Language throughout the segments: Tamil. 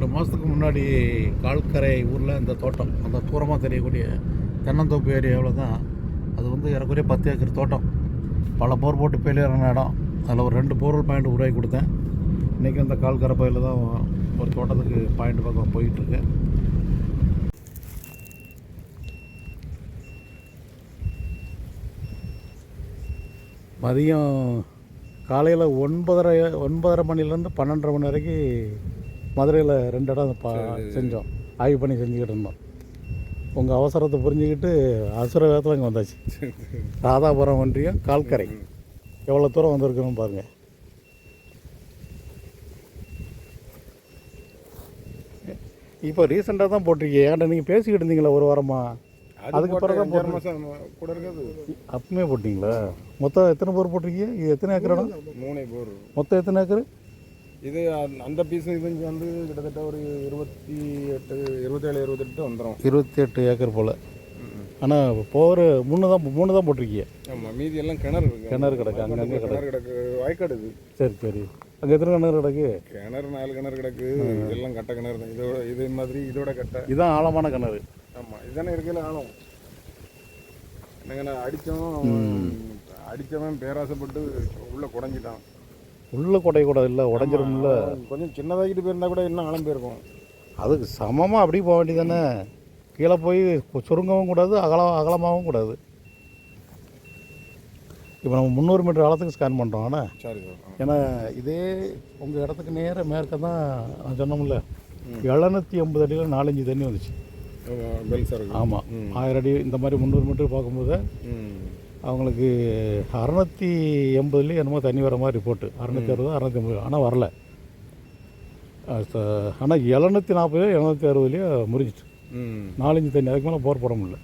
ரெண்டு மாதத்துக்கு முன்னாடி கால்கரை ஊரில் இந்த தோட்டம் அந்த தூரமாக தெரியக்கூடிய தென்னந்தோப்பு ஏரியாவில் தான் அது வந்து ஏறக்குறைய பத்து ஏக்கர் தோட்டம். பல போர் போட்டு பெயிலான இடம். அதில் ஒரு ரெண்டு போர்வெல் பாயிண்ட் உருவாக்கி கொடுத்தேன். இன்றைக்கி அந்த கால்கரை பயில தான் ஒரு தோட்டத்துக்கு பாயிண்ட் பக்கம் போயிட்டுருக்கேன் மதியம் காலையில் ஒன்பதரை ஒன்பதரை மணிலேருந்து பன்னெண்டரை மணி வரைக்கும் மதுரையில் ரெண்டு இடம் பா செஞ்சோம். ஆய்வு பண்ணி செஞ்சுக்கிட்டு இருந்தோம். உங்கள் அவசரத்தை புரிஞ்சுக்கிட்டு அசுர வேகத்தில் இங்கே வந்தாச்சு. ராதாபுரம் ஒன்றியம் கால்கரை. எவ்வளோ தூரம் வந்திருக்கணும் பாருங்கள் இப்போ ரீசெண்டாக தான் போட்டிருக்கீங்க. ஏன்டா நீங்கள் பேசிக்கிட்டு இருந்தீங்களா ஒரு வாரமா? அதுக்கு பிறகு தான் கூட இருக்குது. அப்பமே போட்டிங்களா? மொத்தம் எத்தனை போர் போட்டிருக்கீங்க? இது எத்தனை ஏக்கர் இடம்? மூணே போர். மொத்தம் எத்தனை ஏக்கர்? இது அந்த- பீஸும் இது வந்து கிட்டத்தட்ட ஒரு இருபத்தி எட்டு இருபத்தேழு இருபத்தெட்டு வந்துடும் இருபத்தி எட்டு ஏக்கர் போல். ஆனால் போகிற மூணு தான் மூணு தான் போட்டிருக்கீங்க ஆமாம் மீதி எல்லாம் கிணறு இருக்கு. கிணறு கிடக்கு அங்கங்கே கிடக்கு. கிணறு கிடக்கு வாய்க்காடு இது. சரி சரி. அங்கே எத்தனை கிணறு கிடக்கு? கிணறு நாலு கிணறு கிடக்கு. இதெல்லாம் கட்ட கிணறு தான். இதோட இதே மாதிரி இதோட கட்டை. இதுதான் ஆழமான கிணறு. ஆமாம் இதுதானே இருக்கையில் ஆளும் என்னங்கண்ணா அடித்தோம் அடித்தவன் பேராசைப்பட்டு உள்ளே குடஞ்சிட்டான். உள்ள கொடையக்கூடாது இல்லை உடஞ்சிரும்ல கொஞ்சம் சின்னதாகிட்டு போயிருந்தா கூட இன்னும் ஆழம் போயிருக்கும் அதுக்கு சமமாக அப்படி போக வேண்டியதானே. கீழே போய் சுருங்கவும் கூடாது அகலம் அகலமாகவும் கூடாது. இப்போ நம்ம முந்நூறு மீட்டர் ஆழத்துக்கு ஸ்கேன் பண்ணுறோம் ஆனால் சரி. ஏன்னா இதே உங்கள் இடத்துக்கு நேர மேற்க தான் நான் சொன்னோம்ல. எழுநூற்றி எண்பது அடியில் நாலஞ்சு தண்ணி வந்துச்சு. ஆமாம் ஆயிரம் அடி இந்த மாதிரி முந்நூறு மீட்டர் பார்க்கும்போது அவங்களுக்கு அறநூற்றி எண்பதுலேயும் என்னமோ தண்ணி வர மாதிரி ரிப்போர்ட்டு அறநூற்றி அறுபது அறநூற்றி ஐம்பது. ஆனால் வரல. ஆனால் எழுநூற்றி நாற்பது எழுநூற்றி அறுபதுலேயே முறிஞ்சிட்டு. நாலஞ்சு தண்ணி அதுக்கு மேலே போர் போட முடியல.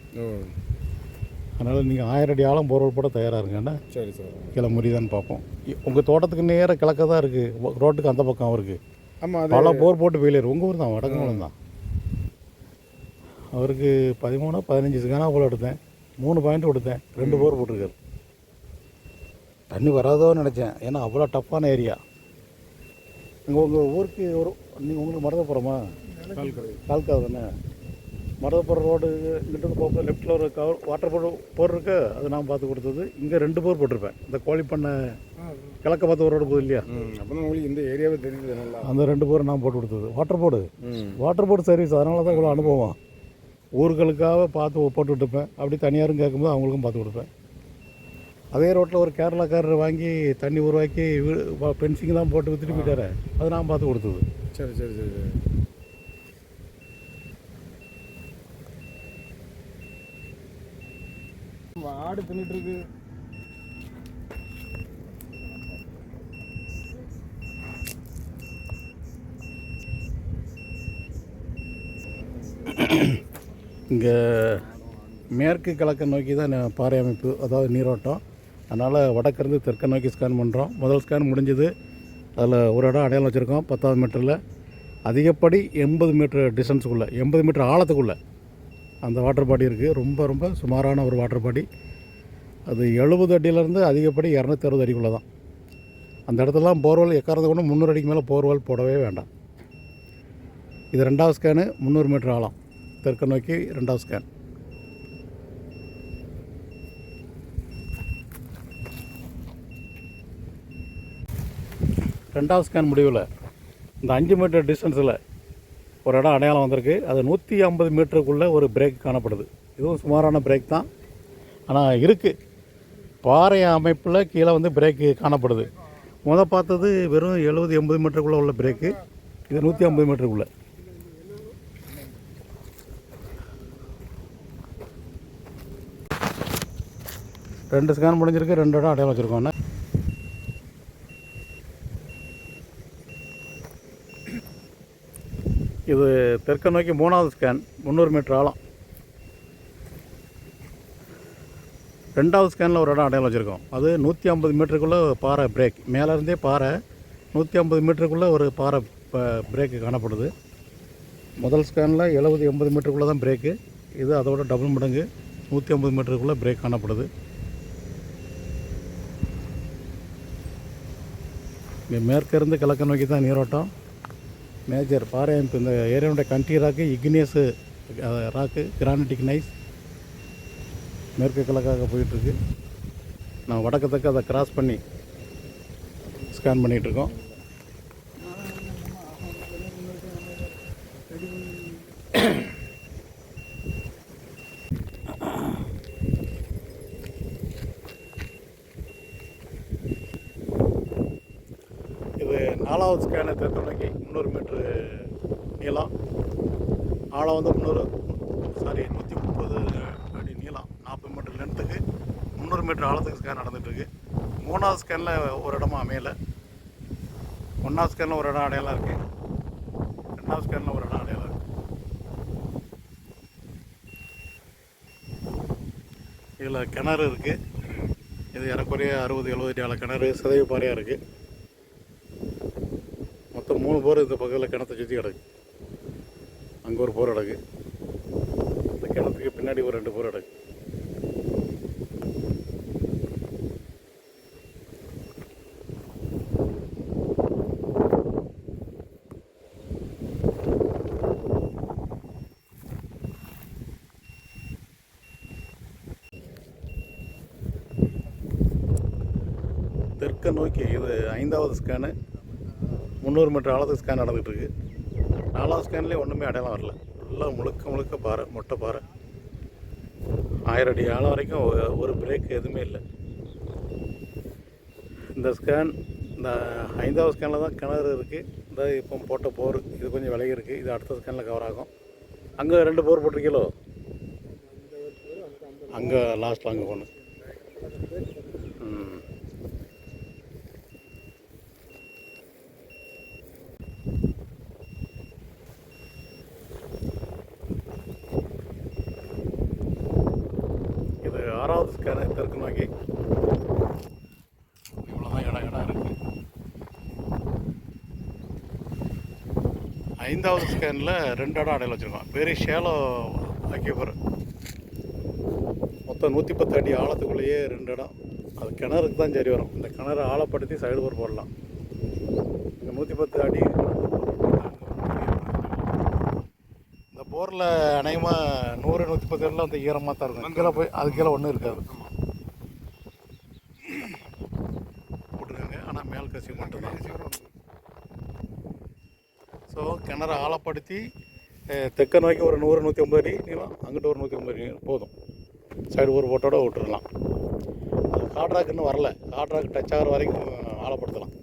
அதனால் நீங்கள் ஆயிரம் அடி ஆழம் போர் போட தயாராக இருங்கண்ணா சரி சார். கீழே முறிதான்னு பார்ப்போம். உங்கள் தோட்டத்துக்கு நேராக கிழக்க தான் இருக்குது ரோட்டுக்கு அந்த பக்கம் இருக்குது ஆமாம் பல போர் போட்டு ஃபெயிலியர் உங்கள் ஊர் தான் வடக்குமலம் தான். அவருக்கு பதிமூணு பதினஞ்சு சிகானா போல் எடுத்தேன். மூணு பாயிண்ட் கொடுத்தேன். ரெண்டு போர் போட்டிருக்காரு. தண்ணி வராதோன்னு நினச்சேன். ஏன்னா அவ்வளோ டஃப்பான ஏரியா இங்கே உங்கள் ஊருக்கு ஒரு நீங்கள் உங்களுக்கு மருதப்புறமா? கால்காவு தானே? மருதப்புறம் ரோடு இங்கிட்ட போகும்போது லெஃப்ட்டில் ஒரு கவர் வாட்டர் போர் போர் இருக்கு அது நான் பார்த்து கொடுத்தது. இங்கே ரெண்டு போர் போட்டிருப்பேன். இந்த கோழிப்பண்ணை கிழக்க பார்த்து ஒரு ரோடு போகுது இல்லையா? உங்களுக்கு இந்த ஏரியாவே தெரியுது நல்லா. அந்த ரெண்டு போர் நான் போட்டு கொடுத்தது. Water board water board service அதனால தான் இவ்வளோ அனுபவம். ஊர்களுக்காக பார்த்து போட்டு விட்டுப்பேன் அப்படி தனியாரும் கேட்கும்போது அவங்களுக்கும் பார்த்து கொடுப்பேன். அதே ரோட்டில் ஒரு கேரளாக்காரர் வாங்கி தண்ணி உருவாக்கி பென்சிங்லாம் போட்டு வித்துட்டு போயிட்டாரு. அது நான் பார்த்து கொடுத்தது. சரி சரி சரி சரி. ஆடு தின்னுட்டு இருக்கு. இங்கே மேற்கு கிழக்க நோக்கி தான் பாறை அமைப்பு அதாவது நீரோட்டம். அதனால் வடக்கிருந்து தெற்கை நோக்கி ஸ்கேன் பண்ணுறோம் முதல் ஸ்கேன் முடிஞ்சது. அதில் ஒரு இடம் அடையாளம் வச்சுருக்கோம் பத்தாவது மீட்டரில் அதிகப்படி எண்பது மீட்டர் டிஸ்டன்ஸுக்குள்ளே எண்பது மீட்டர் ஆழத்துக்குள்ளே அந்த வாட்டர் பாடி இருக்குது ரொம்ப ரொம்ப சுமாரான ஒரு வாட்டர் பாடி அது எழுபது அடியிலேருந்து அதிகப்படி இரநூத்தி அறுபது அடிக்குள்ளே தான். அந்த இடத்துலலாம் போர்வெல் எக்காரது கொண்டு முந்நூறு அடிக்கு மேலே போர்வெல் போடவே வேண்டாம். இது ரெண்டாவது ஸ்கேனு முந்நூறு மீட்டர் ஆழம். தெற்க நோக்கி ரெண்டாவது ஸ்கேன் ரெண்டாவது ஸ்கேன் முடிவில் இந்த அஞ்சு மீட்டர் டிஸ்டன்ஸில் ஒரு இடம் அடையாளம் வந்திருக்கு. அது நூற்றி ஐம்பது மீட்டருக்குள்ளே ஒரு பிரேக் காணப்படுது. இதுவும் சுமாரான பிரேக் தான். ஆனால் இருக்குது பாறை அமைப்பில் கீழே வந்து பிரேக்கு காணப்படுது. முத பார்த்தது வெறும் எழுபது எண்பது மீட்டருக்குள்ளே உள்ள பிரேக்கு இது நூற்றி ஐம்பது மீட்டருக்குள்ளே ரெண்டு ஸ்கேன் முடிஞ்சிருக்கு ரெண்டு இடம் அடையாளம் வச்சுருக்கோண்ணே இது தெற்க நோக்கி மூணாவது ஸ்கேன் முந்நூறு மீட்டர் ஆழம். ரெண்டாவது ஸ்கேனில் ஒரு இடம் அடையாளம் வச்சுருக்கோம். அது நூற்றி ஐம்பது மீட்டருக்குள்ளே பாறை பிரேக் மேலேருந்தே பாறை நூற்றி ஐம்பது மீட்டருக்குள்ளே ஒரு பாறை பிரேக்கு காணப்படுது. முதல் ஸ்கேனில் எழுபது எண்பது மீட்டருக்குள்ளே தான் பிரேக்கு இது அதோட டபுள் மடங்கு நூற்றி ஐம்பது மீட்டருக்குள்ளே பிரேக் காணப்படுது. இங்கே மேற்கிருந்து கிழக்க நோக்கி தான் நீரோட்டம். மேஜர் பாறை அமைப்பு இந்த ஏரியாவுடைய கண்ட்ரி ராக்கு இக்னேஸு ராக்கு கிரானடிக் நைஸ் மேற்கு கிழக்காக போயிட்டுருக்கு. நான் வடக்கத்தக்க அதை கிராஸ் பண்ணி ஸ்கேன் பண்ணிகிட்ருக்கோம் இது நாலாவது ஸ்கேனை தெற்கு முந்நூறு மீட்ரு நீளம் ஆழம் வந்து முந்நூறு. சாரி நூற்றி முப்பது அடி நீளம் நாற்பது மீட்டர் லென்த்துக்கு முந்நூறு மீட்டர் ஆழத்துக்கு ஸ்கேன் நடந்துகிட்ருக்கு மூணாவது ஸ்கேனில் ஒரு இடமா அமையலை. ஒன்றாவது ஸ்கேனில் ஒரு இடம் அடையாளம் இருக்குது ரெண்டாவது ஸ்கேனில் ஒரு இடம் அடையாளம் இருக்குது இதில் கிணறு இருக்குது இது ஏறக்குறைய அறுபது எழுபது அடி கிணறு சிதைவு பாறையாக இருக்குது மொத்தம் மூணு பேர் இந்த பக்கத்தில் கிணத்தை சுற்றி கிடக்கு. அங்கே ஒரு போர் அடகு இந்த கிணத்துக்கு பின்னாடி ஒரு ரெண்டு போர் அடகு தெற்கை நோக்கி இது ஐந்தாவது ஸ்கேனு முந்நூறு மீட்டர் ஆழத்துக்கு ஸ்கேன் நடந்துகிட்ருக்கு நாலாவது ஸ்கேன்லேயே ஒன்றுமே அடையாளம் வரல. நல்லா முழுக்க முழுக்க பாறை மொட்டை பாறை. ஆயிரம் அடி ஆழம் வரைக்கும் ஒரு பிரேக் எதுவுமே இல்லை. இந்த ஸ்கேன் இந்த ஐந்தாவது ஸ்கேனில் தான் கிணறு இருக்குது இந்த இப்போ போட்ட போர் இது கொஞ்சம் விலகி இருக்குது இது அடுத்த ஸ்கேனில் கவர் ஆகும். அங்கே ரெண்டு போர் போட்டிருக்கீங்களோ? அங்கே லாஸ்ட்டில் அங்கே போகணும் ம் இது ஆறாவது ஸ்கேனு தெற்கு நோக்கி இவ்வளோதான் இடம் இடம் இருக்கு ஐந்தாவது ஸ்கேனில் ரெண்டு இடம் அடையில் வச்சுருக்கோம் வெரி ஷேலோ அக்யூபர் மொத்தம் நூற்றி பத்து அடி ஆழத்துக்குள்ளேயே ரெண்டு இடம். அது கிணறுக்கு தான் சரி வரும். இந்த கிணறு ஆழப்படுத்தி சைடு போர் போடலாம். இங்கே நூற்றி பத்து அடி இந்த போரில் அநேகமாக நூறு நூற்றி பத்து அடியில் வந்து ஈரமாக தான் இருக்கும். கீழே போய் அது கீழே ஒன்றும் இருக்காது. போட்டிருக்காங்க. ஆனால் மேல் கசி மட்டும்தான். ஸோ கிணறு ஆழப்படுத்தி தெற்க நோக்கி ஒரு நூறு நூற்றி ஐம்பது அடி நீளம் அங்கிட்ட ஒரு நூற்றி ஐம்பது அடி போதும். சைடு ஒரு போட்டோட விட்டுறலாம். அது காட்ராக் இன்னும் வரல. காட்ராக் டச் ஆகிற வரைக்கும் ஆழப்படுத்தலாம்.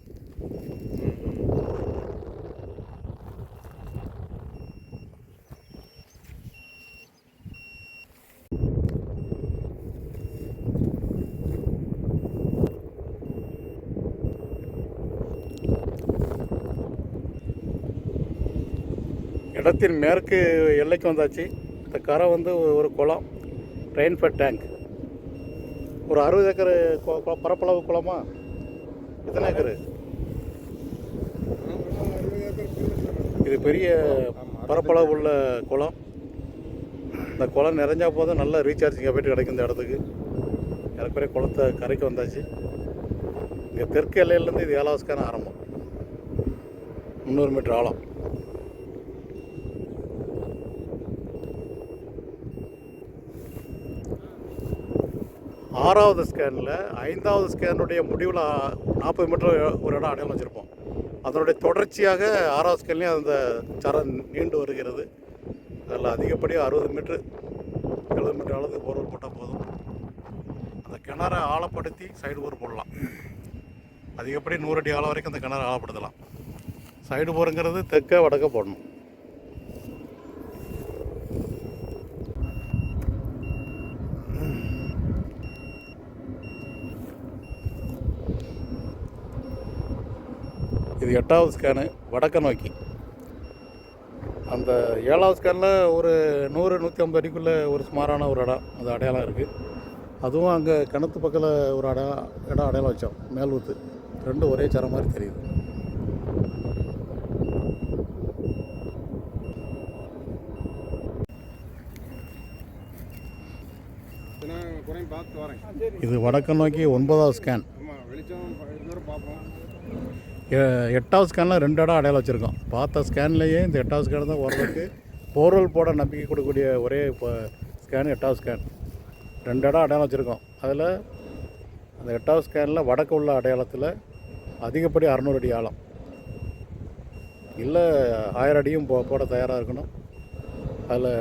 இடத்தின் மேற்கு எல்லைக்கு வந்தாச்சு. இந்த கரை வந்து ஒரு குளம் ரெயின்ஃபெட் டேங்க். ஒரு அறுபது ஏக்கர் பரப்பளவு குளமா? எத்தனை ஏக்கர்? இது பெரிய பரப்பளவு உள்ள குளம். இந்த குளம் நிறைஞ்சா போதும் நல்ல ரீசார்ஜிங் போய்ட்டு கிடைக்கும் இந்த இடத்துக்கு. ஏறக்குறைய குளத்தை கரைக்கு வந்தாச்சு. இங்கே தெற்கு எல்லையிலேருந்து இது ஏழாவதுக்கான ஆரம்பம். முந்நூறு மீட்டர் ஆழம். ஆறாவது ஸ்கேனில் ஐந்தாவது ஸ்கேனுடைய முடிவில் நாற்பது மீட்டர் ஒரு இடம் அடையாளம் வச்சுருப்போம். அதனுடைய தொடர்ச்சியாக ஆறாவது ஸ்கேன்லேயும் அந்த சரம் நீண்டு வருகிறது. அதில் அதிகப்படியாக அறுபது மீட்ரு எழுபது மீட்டர் அளவுக்கு போர்வல் போட்டால் போதும். அந்த கிணறை ஆழப்படுத்தி சைடு போர் போடலாம். அதிகப்படி நூறு அடி ஆழம் வரைக்கும் அந்த கிணறு ஆழப்படுத்தலாம். சைடு போருங்கிறது தெற்க வடக்க போடணும். இது எட்டாவது ஸ்கேனு வடக்க நோக்கி. அந்த ஏழாவது ஸ்கேனில் ஒரு நூறு நூற்றி ஐம்பது அடிக்குள்ளே ஒரு சுமாரான ஒரு இடம் அது அடையாளம் இருக்குது அதுவும் அங்கே கிணத்து பக்கத்தில் ஒரு அட இடம் அடையாளம் வச்சோம் மேல் ரெண்டும் ஒரே சர மாதிரி தெரியுது. இது வடக்கு நோக்கி ஒன்பதாவது ஸ்கேன் வெளிச்சம் பார்ப்போம். எட்டாவது ஸ்கேனில் ரெண்டு இடம் அடையாளம் வச்சுருக்கோம். பார்த்த ஸ்கேன்லேயே இந்த எட்டாவது ஸ்கேன் தான் ஓரளவுக்கு போர்வெல் போட நம்பிக்கை கொடுக்கக்கூடிய ஒரே இப்போ ஸ்கேன் எட்டாவது ஸ்கேன் ரெண்டு இடம் அடையாளம் வச்சுருக்கோம். அதில் அந்த எட்டாவது ஸ்கேனில் வடக்கு உள்ள அடையாளத்தில் அதிகப்படி அறநூறு அடி ஆழம். இல்லை ஆயிரம் அடியும் போ போட தயாராக இருக்கணும். அதில்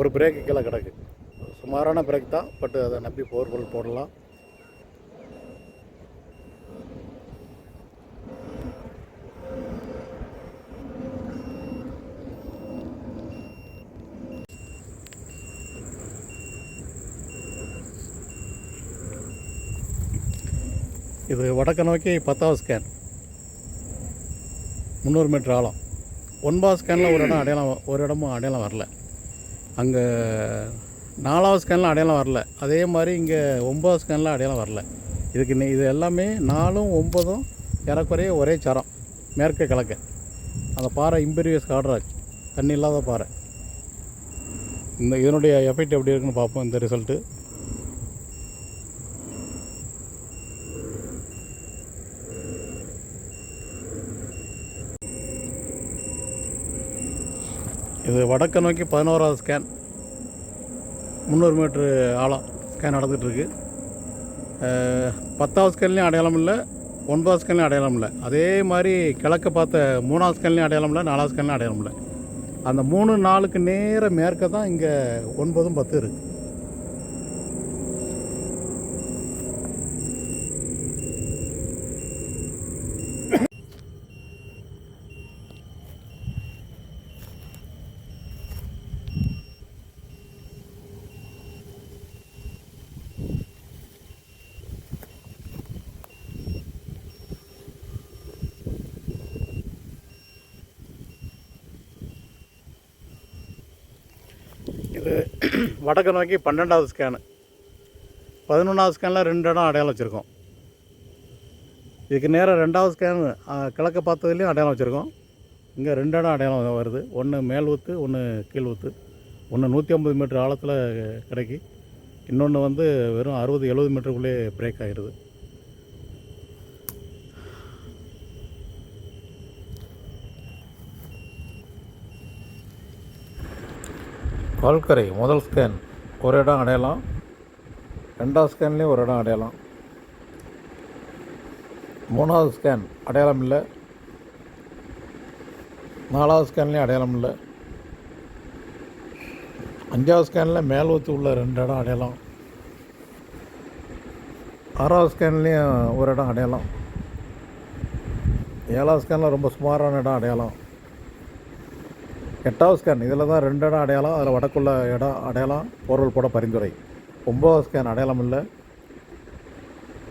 ஒரு பிரேக்கு கீழே கிடக்கு. சுமாரான பிரேக் தான் பட் அதை நம்பி போர்வெல் போடலாம். இது வடக்கு நோக்கி பத்தாவது ஸ்கேன் முந்நூறு மீட்டர் ஆழம். ஒன்பதாவது ஸ்கேனில் ஒரு இடம் அடையாளம் ஒரு இடமும் அடையாளம் வரல. அங்கே நாலாவது ஸ்கேனில் அடையாளம் வரல. அதே மாதிரி இங்கே ஒம்பதாவது ஸ்கேனில் அடையாளம் வரல. இதுக்கு இது எல்லாமே நாலும் ஒம்பதும் ஏறக்குறைய ஒரே சரம். மேற்கு கிழக்க. அந்த பாறை இம்பீரியஸ் காட்ராஜ் தண்ணி இல்லாத பாறை. இந்த இதனுடைய எஃபெக்ட் எப்படி இருக்குன்னு பார்ப்போம் இந்த ரிசல்ட்டு இது வடக்க நோக்கி பதினோராவது ஸ்கேன் முந்நூறு மீட்ரு ஆழம் ஸ்கேன் நடந்துகிட்ருக்கு பத்தாவது ஸ்கேன்லேயும் அடையாளம் இல்லை ஒன்பதாவது ஸ்கேன்லேயும் அடையாளம் இல்லை. அதே மாதிரி கிழக்க பார்த்த மூணாவது ஸ்கேன்லேயும் அடையாளம் இல்லை நாலாவது ஸ்கேன்லேயும் அடையாளம் இல்லை. அந்த மூணு நாளுக்கு நேர மேற்க தான் இங்கே ஒன்பதும் பத்து இருக்குது இது வடக்கு நோக்கி பன்னெண்டாவது ஸ்கேனு பதினொன்றாவது ஸ்கேனில் ரெண்டு இடம் அடையாளம் வச்சுருக்கோம். இதுக்கு நேராக ரெண்டாவது ஸ்கேனு கிழக்க பார்த்ததுலேயும் அடையாளம் வச்சுருக்கோம். இங்கே ரெண்டு இடம் அடையாளம் வருது. ஒன்று மேல் ஊத்து ஒன்று கீழ் ஊத்து. ஒன்று நூற்றி ஐம்பது மீட்டர் ஆழத்தில் கிடைக்கி. இன்னொன்று வந்து வெறும் அறுபது எழுபது மீட்டருக்குள்ளே பிரேக் ஆகிடுது வாழ்க்கரை முதல் ஸ்கேன் ஒரு இடம் அடையலாம். ரெண்டாவது ஸ்கேன்லேயும் ஒரு இடம் அடையலாம். மூணாவது ஸ்கேன் அடையாளம் இல்லை நாலாவது ஸ்கேன்லேயும் அடையாளம் இல்லை அஞ்சாவது ஸ்கேனில் மேல் ஊற்றி உள்ள ரெண்டு இடம் அடையலாம். ஆறாவது ஸ்கேன்லேயும் ஒரு இடம் அடையலாம். ஏழாவது ஸ்கேனில் ரொம்ப சுமாரான இடம் அடையாளம் எட்டாவது ஸ்கேன் இதில் தான் ரெண்டு இடம் அடையாளம் அதில் வடக்குள்ள இடம் அடையாளம் போர்வல் போட பரிந்துரை. ஒம்பதாவது ஸ்கேன் அடையாளம் இல்லை.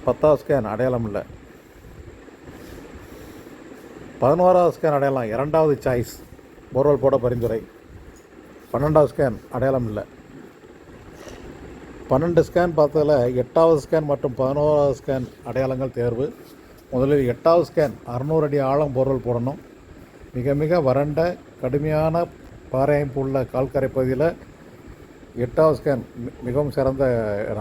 பத்தாவது ஸ்கேன் அடையாளம் இல்லை. பதினோராவது ஸ்கேன் அடையாளம் இரண்டாவது சாய்ஸ் போர்வெல் போட பரிந்துரை. பன்னெண்டாவது ஸ்கேன் அடையாளம் இல்லை. பன்னெண்டு ஸ்கேன் பார்த்ததில் எட்டாவது ஸ்கேன் மற்றும் பதினோராவது ஸ்கேன் அடையாளங்கள் தேர்வு. முதலில் எட்டாவது ஸ்கேன் அறநூறு அடி ஆழம் போர்வெல் போடணும். மிக மிக வறண்ட கடுமையான பாறை அமைப்பு உள்ள கால்கரை பகுதியில் எட்டாவது ஸ்கேன் மி- மிகவும் சிறந்த இடம்.